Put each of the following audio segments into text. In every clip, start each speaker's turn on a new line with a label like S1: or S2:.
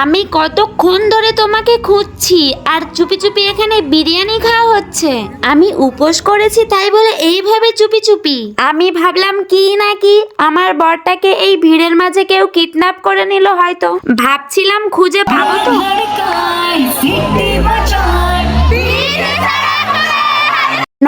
S1: আমি কতক্ষণ ধরে তোমাকে খুঁজছি আর চুপি চুপি এখানে বিরিয়ানি খাওয়া হচ্ছে? আমি উপোস করেছি তাই বলে এইভাবে চুপি চুপি। আমি ভাবলাম কি নাকি আমার বরটাকে এই ভিড়ের মাঝে কেউ কিডন্যাপ করে নিল হয়তো। ভাবছিলাম খুঁজে পাবো তো।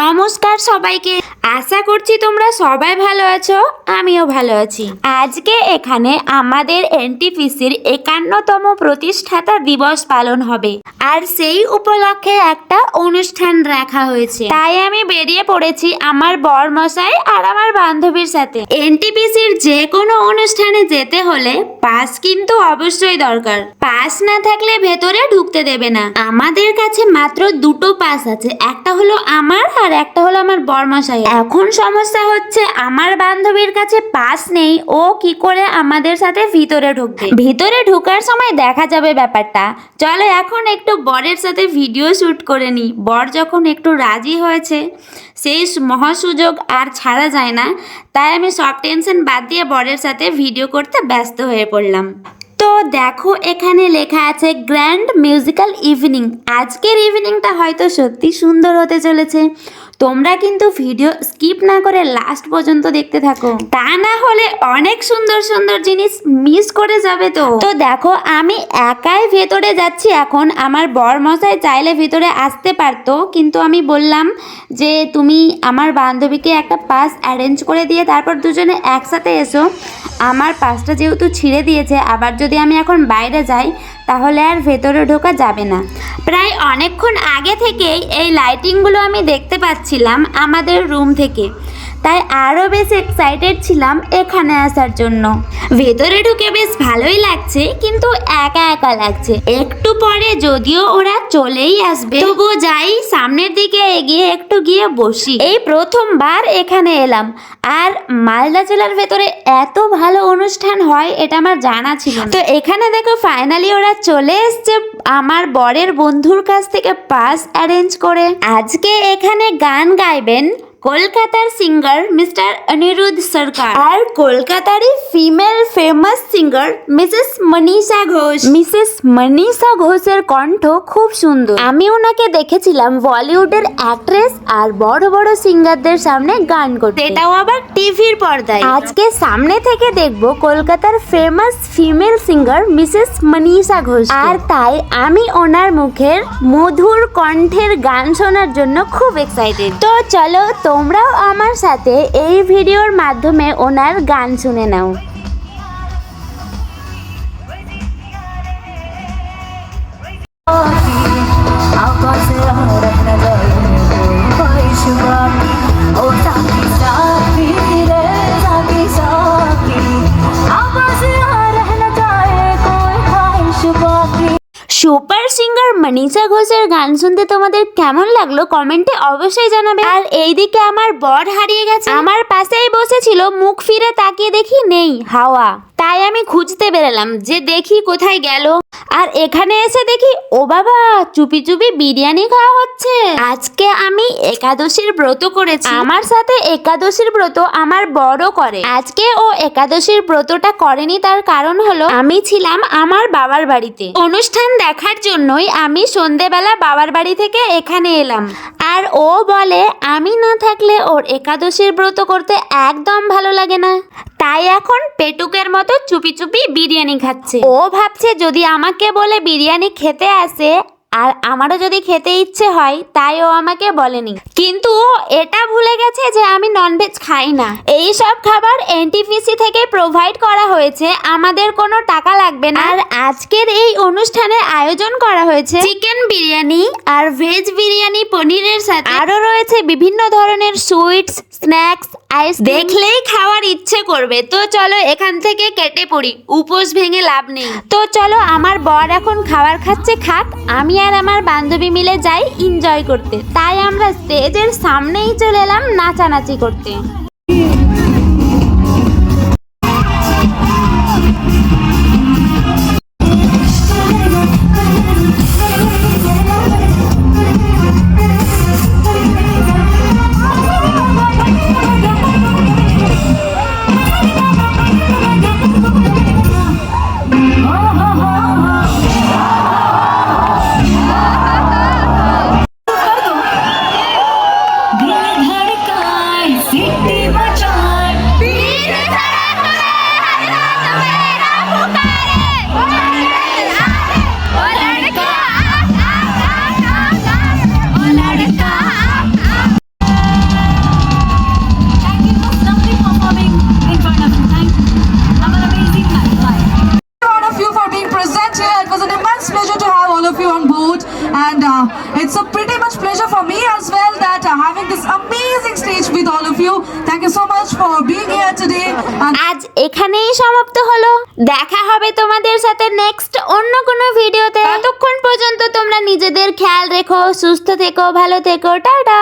S1: নমস্কার সবাইকে। আশা করছি তোমরা সবাই ভালো আছো, আমিও ভালো আছি। আজকে এখানে আমাদের এনটিপিসির একান্নতম প্রতিষ্ঠাতা দিবস পালন হবে। আর সেই উপলক্ষে একটা অনুষ্ঠান রাখা হয়েছে। তাই আমি বেরিয়ে পড়েছি আমার বর মশাই আর আমার বান্ধবীর সাথে। এনটিপিসির যে কোনো অনুষ্ঠানে যেতে হলে পাস কিন্তু অবশ্যই দরকার। পাস না থাকলে ভেতরে ঢুকতে দেবে না। আমাদের কাছে মাত্র দুটো পাস আছে। একটা হলো আমার আর একটা হলো আমার বরমশাই এখন সমস্যা হচ্ছে আমার বান্ধবীর কাছে পাস নেই, ও কি করে আমাদের সাথে ভিতরে ঢুকবে? ভিতরে ঢোকার সময় দেখা যাবে ব্যাপারটা। চলো এখন একটু বরের সাথে ভিডিও শ্যুট করে নিই। বর যখন একটু রাজি হয়েছে সেই মহাসুযোগ আর ছাড়া যায় না। তাই আমি সব টেনশন বাদ দিয়ে বরের সাথে ভিডিও করতে ব্যস্ত হয়ে পড়লাম। দেখো, এখানে লেখা আছে গ্র্যান্ড মিউজিক্যাল ইভিনিং। আজকের ইভিনিংটা হয়তো সত্যি সুন্দর হতে চলেছে। তোমরা কিন্তু ভিডিও স্কিপ না করে লাস্ট পর্যন্ত দেখতে থাকো। তা না হলে অনেক সুন্দর সুন্দর জিনিস মিস করে যাবে তো। তো দেখো, আমি একাই ভেতরে যাচ্ছি এখন। আমার বর মশাই চাইলে ভেতরে আসতে পারতো, কিন্তু আমি বললাম যে তুমি আমার বান্ধবীকে একটা পাস অ্যারেঞ্জ করে দিয়ে তারপর দুজনে একসাথে এসো। আমার পাসটা যেহেতু ছিঁড়ে দিয়েছে, আবার যদি আমি এখন বাইরে যাই, তাহলে আর ভেতরে ঢোকা যাবে না। প্রায় অনেকক্ষণ আগে থেকেই এই লাইটিংগুলো আমি দেখতে পাচ্ছিলাম আমাদের রুম থেকে। তাই আরও বেশ এক্সাইটেড ছিলাম এখানে আসার জন্য। ভেতরে ঢুকে বেশ ভালোই লাগছে, কিন্তু একা একা লাগছে। একটু পরে যদিও ওরা চলেই আসবে তবু যাই সামনের দিকে এগিয়ে একটু গিয়ে বসি। এই প্রথমবার এখানে এলাম, আর মালদা জেলার ভেতরে এত ভালো অনুষ্ঠান হয়, এটা আমার জানা ছিল তো এখানে দেখো ফাইনালি ওরা চলে এসছে আমার বরের বন্ধুর কাছ থেকে পাস অ্যারেঞ্জ করে। আজকে এখানে গান গাইবেন কলকাতার সিঙ্গার মিস্টার অনিরুদ্ধ সরকার। আর কলকাতারই female famous singer Mrs Manisha Ghosh. Mrs Manisha ঘোষের কণ্ঠ খুব সুন্দর। আমি ওনাকে দেখেছিলাম বলিউডের অ্যাক্ট্রেস আর বড় বড় সিঙ্গারদের সামনে গান করতে। এটাও
S2: আবার
S1: টিভির পর্দায়। আজকে সামনে থেকে দেখব কলকাতার famous female singer Mrs Manisha Ghosh. আর তাই আমি ওনার মুখের মধুর কণ্ঠের গান শোনার জন্য খুব এক্সাইটেড তো চলো তোমরাও আমার সাথে এই ভিডিওর মাধ্যমে ওনার গান শুনে নাও। আকাশে মনীষা ঘোষের গান শুনতে তোমাদের কেমন লাগল কমেন্টে অবশ্যই জানাবে। আর এইদিকে আমার বর হারিয়ে গেছে। আমার পাশেই বসেছিল, মুখ ফিরে তাকিয়ে দেখি নেই, হাওয়া। তাই আমি খুঁজতে বেরোলাম যে দেখি কোথায় গেল। আর এখানে এসে দেখি, ও বাবা, চুপি চুপি বিরিয়ানি খাওয়া হচ্ছে। আজকে আমি একাদশীর ব্রত করেছি। আমার সাথে একাদশীর ব্রত আমার বড় করে। আজকে ও একাদশীর ব্রতটা করেনি, তার কারণ হলো আমি ছিলাম আমার বাবার বাড়িতে। অনুষ্ঠান দেখার জন্যই আমি সন্ধেবেলা বাবার বাড়ি থেকে এখানে এলাম। আর ও বলে, আমি না থাকলে ওর একাদশীর ব্রত করতে একদম ভালো লাগে না। তাই এখন পেটুকের মতো চুপি চুপি বিরিয়ানি খাচ্ছে। ও ভাবছে, যদি আমাকে বলে বিরিয়ানি খেতে আসে আর আমারও যদি খেতে ইচ্ছে হয়, তাই ও আমাকে বলেনি। কিন্তু এটা ভুলে গেছে যে আমি ননভেজ খাই না। এই সব খাবার এনটিপিসি থেকে প্রোভাইড করা হয়েছে। আমাদের কোনো টাকা লাগবে না। আর আজকের এই অনুষ্ঠানের আয়োজন করা হয়েছে চিকেন বিরিয়ানি আর ভেজ বিরিয়ানি পনিরের সাথে। আরও রয়েছে বিভিন্ন ধরনের সুইটস স্ন্যাক্স দেখলেই খাওয়ার ইচ্ছে করবে। তো চলো এখান থেকে কেটে পড়ি। উপোস ভেঙে লাভ নেই। তো চলো আমার বর এখন খাবার খাচ্ছে খাক। আমি আর আমার বান্ধবী মিলে যাই এনজয় করতে। তাই আমরা স্টেজের সামনেই চলে এলাম নাচানাচি করতে।
S3: being present here. It was an immense pleasure to have all of you on board and uh, it's a pretty much pleasure for me as well that uh, having this amazing stage with all of you. Thank you so much for being here today. And
S1: আজ এখানেই সমাপ্ত হলো দেখা হবে তোমাদের সাথে next অন্য কোনো ভিডিওতে ততক্ষণ পর্যন্ত তোমরা নিজেদের খেয়াল রেখো সুস্থ থেকো ভালো থেকো টাটা